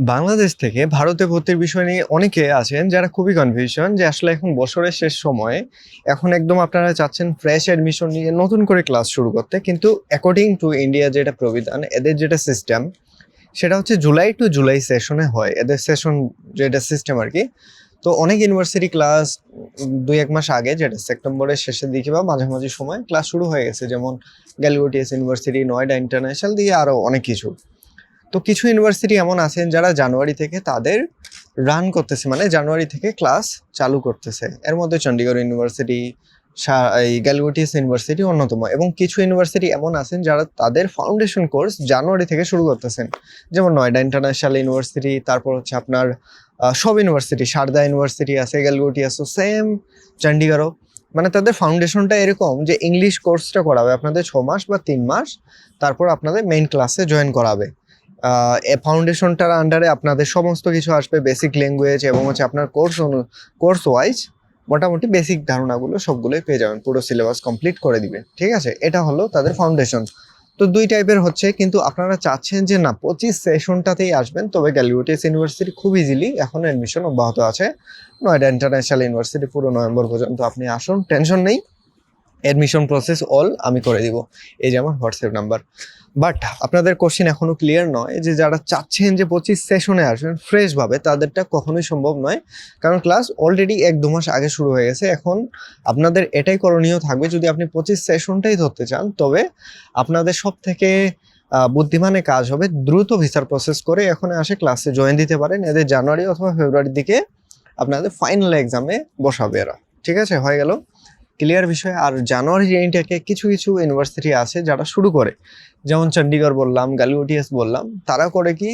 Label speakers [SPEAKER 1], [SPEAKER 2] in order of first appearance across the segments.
[SPEAKER 1] বাংলাদেশ থেকে ভারতে ভর্তির বিষয় নিয়ে অনেকে আছেন যারা খুবই কনফিউশন যে আসলে এখন বছরের শেষ সময়ে। এখন একদম আপনারা চাচ্ছেন ফ্রেশ অ্যাডমিশন নিয়ে নতুন করে ক্লাস শুরু করতে। কিন্তু অ্যাকর্ডিং টু ইন্ডিয়া যেটা প্রবিধান, এদের যেটা সিস্টেম সেটা হচ্ছে জুলাই টু জুলাই সেশনে হয়। এদের সেশন যেটা সিস্টেম আর কি তো অনেক ইউনিভার্সিটি ক্লাস দুই এক মাস আগে, যেটা সেপ্টেম্বরের শেষের দিকে বা মাঝামাঝি সময় ক্লাস শুরু হয়ে গেছে। যেমন গ্যালিওটিএস ইউনিভার্সিটি নয়ডা ইন্টারন্যাশনাল দিয়ে আরও অনেক কিছু। তো কিছু ইউনিভার্সিটি এমন আছেন যারা জানুয়ারি থেকে তাদের রান করতেছে মানে জানুয়ারি থেকে ক্লাস চালু করতেছে। এর মধ্যে চণ্ডীগড় ইউনিভার্সিটি এই গ্যালগোটিয়াস ইউনিভার্সিটি অন্যতম এবং কিছু ইউনিভার্সিটি এমন আছেন যারা তাদের ফাউন্ডেশন কোর্স জানুয়ারি থেকে শুরু করতেছেন। যেমন নয়ডা ইন্টারন্যাশনাল ইউনিভার্সিটি তারপর হচ্ছে আপনার সব ইউনিভার্সিটি সারদা ইউনিভার্সিটি আছে গ্যালগুটি আছে সেম চণ্ডীগড়ও মানে তাদের ফাউন্ডেশনটা এরকম যে ইংলিশ কোর্সটা করাবে আপনাদের ছ মাস বা তিন মাস, তারপর আপনাদের মেইন ক্লাসে জয়েন করাবে। ফাউন্ডেশনটার আন্ডারে আপনাদের সমস্ত কিছু আসবে বেসিক ল্যাঙ্গুয়েজ এবং হচ্ছে আপনার কোর্স অনু কোর্স ওয়াইজ মোটামুটি বেসিক ধারণাগুলো সবগুলোই পেয়ে যাবেন। পুরো সিলেবাস কমপ্লিট করে দিবে ঠিক আছে? এটা হলো তাদের ফাউন্ডেশন তো দুই টাইপের হচ্ছে, কিন্তু আপনারা চাচ্ছেন যে না, পঁচিশ সেশনটাতেই আসবেন, তবে গ্যালিউটিয়াস ইউনিভার্সিটি খুব ইজিলি এখন অ্যাডমিশন অব্যাহত আছে। নয়ডা ইন্টারন্যাশনাল ইউনিভার্সিটি পুরো নভেম্বর পর্যন্ত আপনি আসুন টেনশন নেই। অ্যাডমিশন প্রসেস অল আমি করে দিব। এই যে আমার হোয়াটসঅ্যাপ নাম্বার বাট আপনাদের কোশ্চেন এখনও ক্লিয়ার নয় যে যারা চাচ্ছেন যে পঁচিশ সেশনে আসবেন ফ্রেশভাবে তাদেরটা কখনোই সম্ভব নয়। কারণ ক্লাস অলরেডি এক দু মাস আগে শুরু হয়ে গেছে। এখন আপনাদের এটাই করণীয় থাকবে যদি আপনি পঁচিশ সেশনটাই ধরতে চান, তবে আপনাদের সব থেকে বুদ্ধিমানের কাজ হবে দ্রুত ভিসার প্রসেস করে এখন আসে ক্লাসে জয়েন দিতে পারেন। এদের জানুয়ারি অথবা ফেব্রুয়ারির দিকে আপনাদের ফাইনাল এক্সামে বসাবে এরা। ঠিক আছে? হয়ে গেল। ক্লিয়ার বিষয়। আর জানুয়ারি ইন্টেকে কিছু কিছু ইউনিভার্সিটি আছে যারা শুরু করে। যেমন চণ্ডীগড় বললাম গালিউটিএস বললাম, তারা করে কি?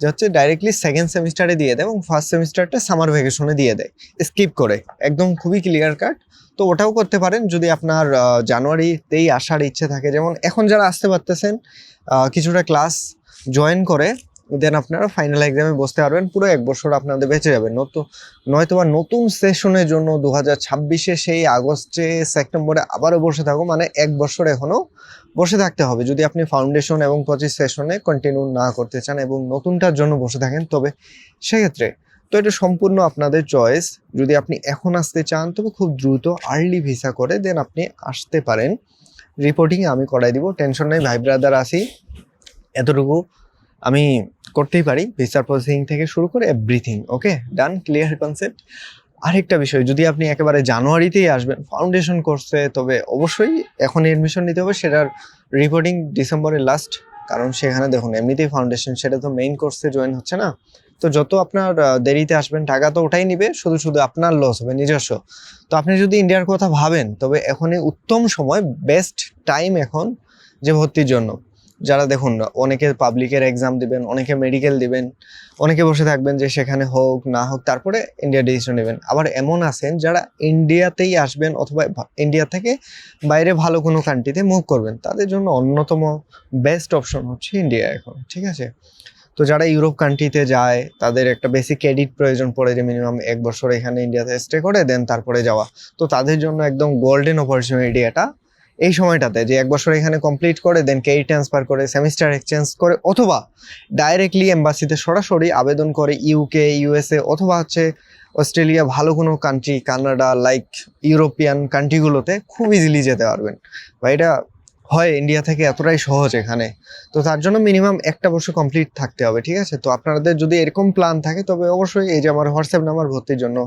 [SPEAKER 1] যে হচ্ছে ডাইরেক্টলি সেকেন্ড সেমিস্টারে দিয়ে দেয় এবং ফার্স্ট সেমিস্টারটা সামার ভ্যাকেশনে দিয়ে দেয়। স্কিপ করে। একদম খুবই ক্লিয়ার কাট তো ওটাও করতে পারেন যদি আপনার জানুয়ারিতেই আসার ইচ্ছে থাকে। যেমন এখন যারা আসতে পারতেছেন কিছুটা ক্লাস জয়েন করে দেন আপনারা ফাইনাল এক্সামে বসতে পারবেন। পুরো এক বছর আপনাদের বেঁচে যাবে। নতুন নয়তো বা নতুন সেশনের জন্য দু হাজার ছাব্বিশে সেই আগস্টে, সেপ্টেম্বরে আবারও বসে থাকো। মানে এক বছর এখনও বসে থাকতে হবে। যদি আপনি ফাউন্ডেশন এবং পঁচিশ সেশনে কন্টিনিউ না করতে চান এবং নতুনটার জন্য বসে থাকেন, তবে সেক্ষেত্রে তো এটা সম্পূর্ণ আপনাদের চয়েস যদি আপনি এখন আসতে চান, তবে খুব দ্রুত আর্লি ভিসা করে দেন আপনি আসতে পারেন। রিপোর্টিং আমি করাই দিব। টেনশন নেই ভাই ব্রাদার আসি। এতটুকু। আমি করতেই পারি ভিসার প্রসেসিং থেকে শুরু করে everything okay done clear concept আরেকটা বিষয়, যদি আপনি একেবারে জানুয়ারিতেই আসবেন ফাউন্ডেশন কোর্সে তবে অবশ্যই এখন এডমিশন নিতে হবে, সেটার রিপোর্টিং ডিসেম্বরের লাস্ট কারণ সেখানে দেখুন, এমনিতেই ফাউন্ডেশন সেটা তো মেইন কোর্সে জয়েন হচ্ছে না। তো যত আপনার দেরিতে আসবেন, টাকা তো ওটাই নিবে, শুধু শুধু আপনার লস হবে, নিজস্ব। তো আপনি যদি ইন্ডিয়ার কথা ভাবেন, তবে এখনই উত্তম সময় বেস্ট টাইম এখন যে ভর্তির জন্য। যারা দেখুন, অনেকে পাবলিকের এক্সাম দিবেন, অনেকে মেডিকেল দিবেন, অনেকে বসে থাকবেন যে সেখানে হোক, না হোক, তারপরে ইন্ডিয়া ডিসিশন নেবেন। আবার এমন আছেন যারা ইন্ডিয়াতেই আসবেন অথবা ইন্ডিয়া থেকে বাইরে ভালো কোনো কান্ট্রিতে মুভ করবেন, তাদের জন্য অন্যতম বেস্ট অপশন হচ্ছে ইন্ডিয়া এখন, ঠিক আছে? তো যারা ইউরোপ কান্ট্রিতে যায়, তাদের একটা বেসিক ক্রেডিট প্রয়োজন পড়ে যে মিনিমাম এক বছর এখানে ইন্ডিয়াতে স্টে করে দেন তারপরে যাওয়া। তো তাদের জন্য একদম গোল্ডেন অপরচুনিটি এটা এই সময়টাতে যে এক বছর এখানে কমপ্লিট করে দেন কেই ট্রান্সফার করে সেমিস্টার এক্সচেঞ্জ করে, অথবা ডাইরেক্টলি এম্বাসিতে সরাসরি আবেদন করে ইউকে ইউএসএ অথবা হচ্ছে অস্ট্রেলিয়া ভালো কোনো কান্ট্রি কানাডা লাইক ইউরোপিয়ান কান্ট্রিগুলোতে খুব ইজিলি যেতে পারবেন। বা এটা হয় ইন্ডিয়া থেকে এতটাই সহজ এখানে। তো তার জন্য মিনিমাম একটা বছর কমপ্লিট থাকতে হবে, ঠিক আছে? তো আপনাদের যদি এরকম প্ল্যান থাকে, তবে অবশ্যই এই যে আমার হোয়াটসঅ্যাপ নাম্বার ভর্তির জন্য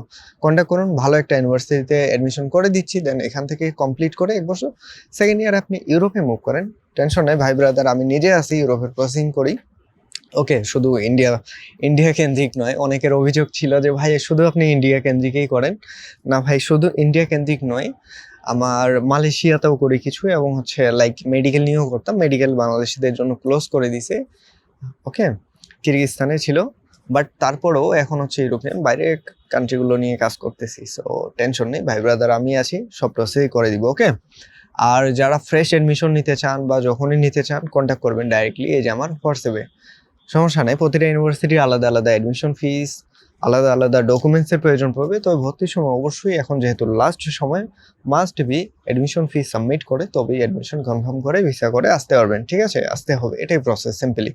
[SPEAKER 1] কন্ট্যাক্ট করুন। ভালো একটা ইউনিভার্সিটিতে অ্যাডমিশন করে দিচ্ছি। দেন এখান থেকে কমপ্লিট করে এক বছর সেকেন্ড ইয়ার আপনি ইউরোপে মুভ করেন। টেনশন নেই, ভাই ব্রাদার আমি নিজে আসি ইউরোপের প্রসেসিং করি। ওকে শুধু ইন্ডিয়া ইন্ডিয়া কেন্দ্রিক নয়, অনেকের অভিযোগ ছিল যে, ভাই, শুধু আপনি ইন্ডিয়া কেন্দ্রিকই করেন। না, ভাই, শুধু ইন্ডিয়া কেন্দ্রিক নয় আমার মালয়েশিয়াতেও করি কিছু এবং হচ্ছে লাইক মেডিকেল নিয়েও করতাম। মেডিকেল বাংলাদেশিদের জন্য ক্লোজ করে দিছে। ওকে কিরগিস্তানে ছিল। বাট তারপরেও এখন হচ্ছে ইউরোপিয়ান বাইরে কান্ট্রিগুলো নিয়ে কাজ করতেছি। সো টেনশন নেই। ভাই ব্রাদার আমি আছি। সব প্রসেসই করে দিব। ওকে আর যারা ফ্রেশ এডমিশন নিতে চান বা যখনই নিতে চান কন্ট্যাক্ট করবেন ডাইরেক্টলি এই যে আমার হোয়াটসঅ্যাপে। সমস্যা নেই। প্রতিটা ইউনিভার্সিটি আলাদা আলাদা অ্যাডমিশন ফিস আলাদা আলাদা ডকুমেন্টসের প্রয়োজন পড়বে। তবে ভর্তির সময় অবশ্যই এখন যেহেতু লাস্ট সময় must be admission fee submit করে, তবেই অ্যাডমিশন কনফার্ম করে ভিসা করে আসতে পারবেন। ঠিক আছে? আসতে হবে। এটাই প্রসেস সিম্পলি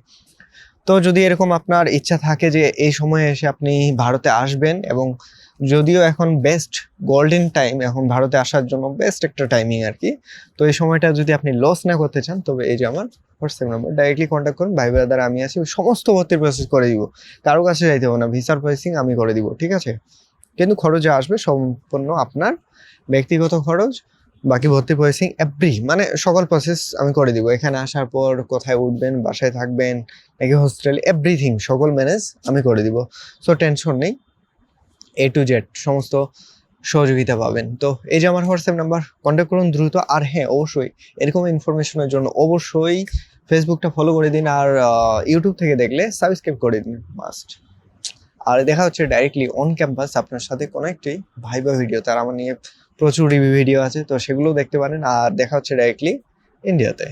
[SPEAKER 1] তো যদি এরকম আপনার ইচ্ছা থাকে যে এই সময়ে এসে আপনি ভারতে আসবেন এবং যদিও এখন বেস্ট গোল্ডেন টাইম এখন ভারতে আসার জন্য বেস্ট একটা টাইমিং আর কি, তো এই সময়টা যদি আপনি লস না করতে চান, তবে এই যে আমার হোয়াটসঅ্যাপ নাম্বার ডাইরেক্টলি কন্ট্যাক্ট করুন। ভাই ব্রাদার, আমি আছি, সমস্ত ভর্তির প্রসেস করে দিব। কারও কাছে যাইতে হবে না ভিসার প্রসেসিং আমি করে দিব, ঠিক আছে? কিন্তু খরচ যা আসবে সম্পূর্ণ আপনার ব্যক্তিগত খরচ। বাকি ভর্তি প্রসেসিং এভরি মানে সকল প্রসেস আমি করে দিব। এখানে আসার পর কোথায় উঠবেন, বাসায় থাকবেন, নাকি হোস্টেল এভরিথিং সকল ম্যানেজ আমি করে দিব। সো টেনশন নেই। এ টু জেড সমস্ত সহযোগিতা পাবেন। তো এই যে আমার হোয়াটসঅ্যাপ নাম্বার কন্ট্যাক্ট করুন দ্রুত। আর হ্যাঁ অবশ্যই, এরকম ইনফরমেশনের জন্য অবশ্যই ফেসবুকটা ফলো করে দিন। আর ইউটিউব থেকে দেখলে সাবস্ক্রাইব করে দিন। মাস্ট আর দেখা হচ্ছে ডাইরেক্টলি অন ক্যাম্পাস আপনার সাথে কোনো একটি ভাইবা ভিডিও তার আমার নিয়ে প্রচুর রিভিউ ভিডিও আছে, তো সেগুলো দেখতে পারেন। আর দেখা হচ্ছে ডাইরেক্টলি ইন্ডিয়াতে